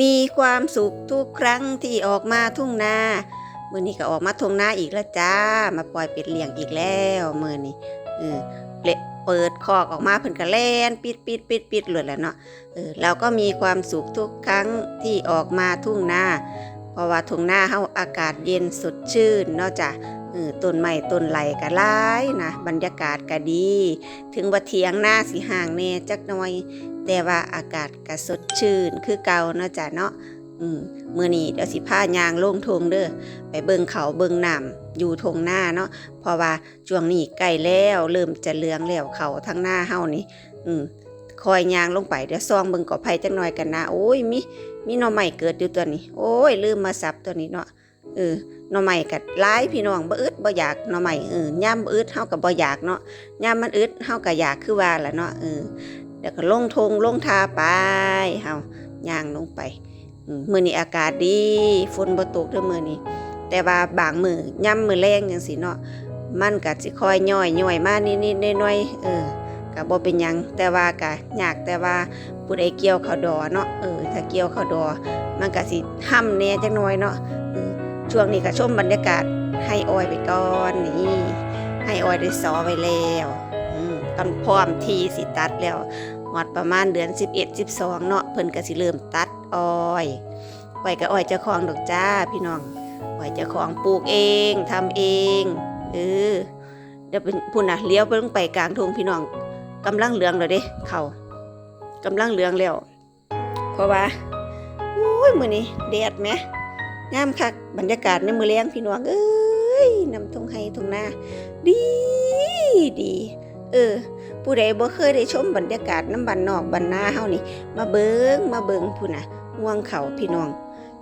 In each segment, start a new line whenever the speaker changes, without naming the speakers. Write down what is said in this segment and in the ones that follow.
มีความสุขทุกครั้งที่ออกมาทุ่งนาเมื่อนี้ก็ออกมาทุ่งนาอีกแล้วจ้า มาปล่อยเป็ดเลี้ยงอีกแล้วเมื่อนี้เออเปิดคอกออกมาเพิ่นก็แล่นปิดปิดปิดปิดหลุดแล้วเนาะเออเราก็มีความสุขทุกครั้งที่ออกมาทุ่งนาเพราะว่าทุ่งนาเฮาอากาศเย็นสดชื่นเนาะจ้ะ ต้นไม้ต้นไหลก็หลายนะบรรยากาศก็ดี ถึงว่าเถียงหน้าสิห่างแน่จักหน่อย แต่ว่าอากาศก็สดชื่นคือเก่าเนาะจ้ะเนาะอืมมื้อนี้เดี๋ยวสิพายางโล่งทงเด้อไปเบิ่งเขาเบิ่งน้ำอยู่ทงหน้าเนาะเพราะว่าช่วงนี้ใกล้แล้วเริ่มจะเหลืองแล้วเขาทั้งหน้าเฮานี่ อืมคอยยางลงไปเดี๋ยวซองเบิ่งกอไผ่จักหน่อยกันนะโอ้ยมีมีหน่อใหม่เกิดอยู่ตัวนี้ โอ้ยลืมมาสับตัวนี้เนาะ เออหน่อใหม่กัดหลายพี่น้องบ่อึดบ่อยากหน่อใหม่เออย่ามบ่อึดเฮาก็บ่อยากเนาะย่ามมันอึดเฮาก็อยากคือว่าละเนาะเออเดี๋ยวก็ลงทงลงทาไปเฮาย่างลงไปมื้อนี้อากาศดีฝนบ่ตกเด้อมื้อนี้แต่ว่าบางมื้อย่ำมื้อแรงจังซี่เนาะมันก็สิคอยย่อยย่อยมานิดๆหน่อยๆเออก็บ่เป็นหยังแต่ว่าก็ยากแต่ว่าผู้ใดเกี่ยวข้าวดอเนาะเออถ้าเกี่ยวข้าวดอ มันก็สิห่ำแน่จักหน่อยเนาะเออ ช่วงนี้ก็ชมบรรยากาศให้ออยไปก่อนนี่ให้ออยได้สอไว้แล้วอืมกันพร้อมทีสิตัดแล้วหอดประมาณเดือน 11 12 เนาะเพิ่นก็สิเริ่มตัดอ้อยอ้อยก็อ้อยเจ้าของดอกจ้าพี่น้องอ้อยเจ้าของปลูกเองทำเองเออเดี๋ยวเป็นพุ่นน่ะเลี้ยวไปลงไปกลางทุ่งพี่น้องกำลังเหลืองเลยเด้เขากำลังเหลืองแล้วเพราะว่าอุ้ยมือนี้แดดแหม งามคักบรรยากาศในมือแลงพี่น้องเอ้ยนำทงไห้ทงนาดีดี เออ ผู้ใดบ่เคยได้ชมบรรยากาศน้ำบันนอกบันนาเฮานี่ มาเบิงมาเบิงพุ่นน่ะห่วงเขาพี่น้อง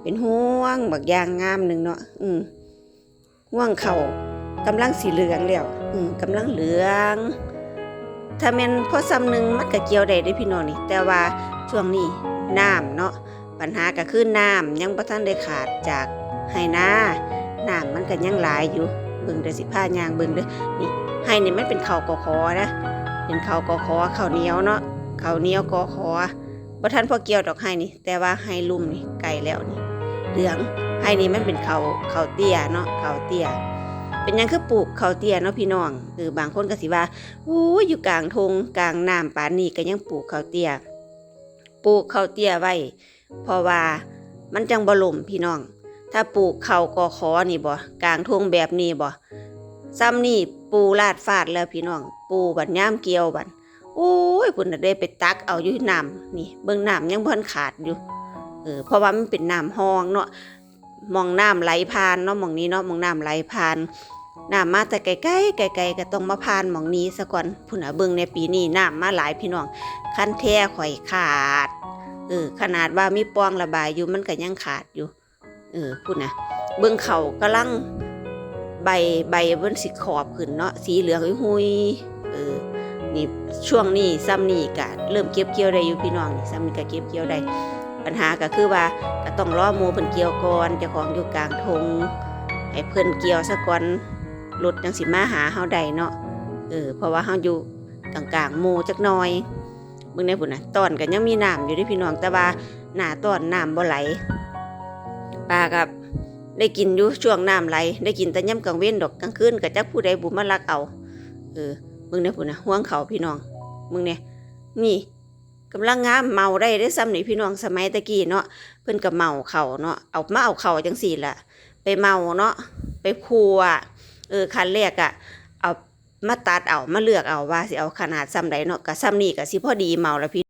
เป็นห่วงบักยางงามหนึ่งเนาะอืมห่วงเขากำลังสีเหลืองแล้วอืมกำลังเหลืองถ้าแม่นพอซ้ำหนึ่งมันก็เกี่ยวได้ด้พี่น้องนี่ แต่ว่าช่วงนี้น้ำเนาะ ปัญหาก็คือน้ำยังบ่ทันได้ขาดจากให้นาน้ำมันก็ยังหลายอยู่เบิ่งเด้อสิพายางเบิ่งเด้อนี่ให้นี่มันเป็นเขาวกอคอนะเป็นข้าวกอคอข้าวเหนียวเนาะข้าวเหนียวกอคอบ่ทันพอเกี่ยวดอกไห้นี่ แต่ว่าไห้ลุ่มนี่ไก่แล้วนี่เหลืองไห้นี่มันเป็นข้าวข้าวเตี้ยเนาะข้าวเตี้ย เป็นยังคือปลูกข้าวเตี้ยเนาะพี่น้องเออบางคนก็สิว่าอู้ยอยู่กลางทงกลางน้ำป่านนี้ก็ยังปลูกข้าวเตี้ย ปลูกข้าวเตี้ยไว้ เพราะว่ามันจังบ่ล่มพี่น้อง ถ้าปลูกเข้ากอคอนี่บ่กลางทงแบบนี้บ่ซ้ำนี่ปูลาดฟาดแล้วพี่น้อง ปูบัดย่ามเกี่ยวบัดโอ้ยคุณน่ะได้ไปตักเอาอยู่น้ำนี่เบิ่งน้ำยังพิ่นขาดอยู่เออเพราะว่ามันเป็นน้ำห้องเนาะมองน้ำไหลผ่านเนาะมองนี้เนาะมองน้ำไหลผ่านน้ำมาแต่ไกลๆไกลๆก็ต้องมาผ่านมองนี้ซะก่อนพุ่นน่ะเบิ่งในปีนี้น้ำมาหลายพี่น้องคันแท้ข่อยขาด เออขนาดว่ามีปองระบายอยู่มันก็ยังขาดอยู่ เออพุ่นะเบิ่งเขากำลังใบใบมันสิขอบขึ้นเนาะสีเหลืองหุยเออนี่ช่วงนี้ซ้ำนี่ก็เริ่มเก็บเกี่ยวได้อยู่พี่น้องนี่ซ้ำนี่ก็เก็บเกี่ยวได้ปัญหาก็คือว่าก็ต้องรอมูเพิ่นเกี่ยวก่อนเจ้าของอยู่กลางทงให้เพิ่นเกี่ยวซะก่อนรถจังสิมาหาเฮาได้เนาะเออเพราะว่าเฮาอยู่กลางๆหมู่จักหน่อย เบิ่งได้พุ่นนะตอนก็ยังมีน้ำอยู่เด้พี่น้องแต่ว่าหน้าตอนน้ำบ่ไหลปลากับได้กินอยู่ช่วงน้ำไหล ได้กินแต่ย่ำกลางเว้นดอกกลางคืนก็จักผู้ใดบุมาลักเอาเออมึงเนี่ยพูดนะห่วงเขาพี่น้อง มึงเนี่ยนี่กำลังงามเมาได้ได้ซ้ำนี่พี่น้องสมัยตะกี้เนาะเพิ่นก็เมาเขาเนาะเอามาเอาเขาจังสี่ละไปเมาเนาะไปพัวเออคันแรกอะ มาตัดเอามาเลือกเอาว่าสิเอาขนาดซ้ำใดเนาะกับซ้ำนี่กับสิพอดีเมาแล้วพี่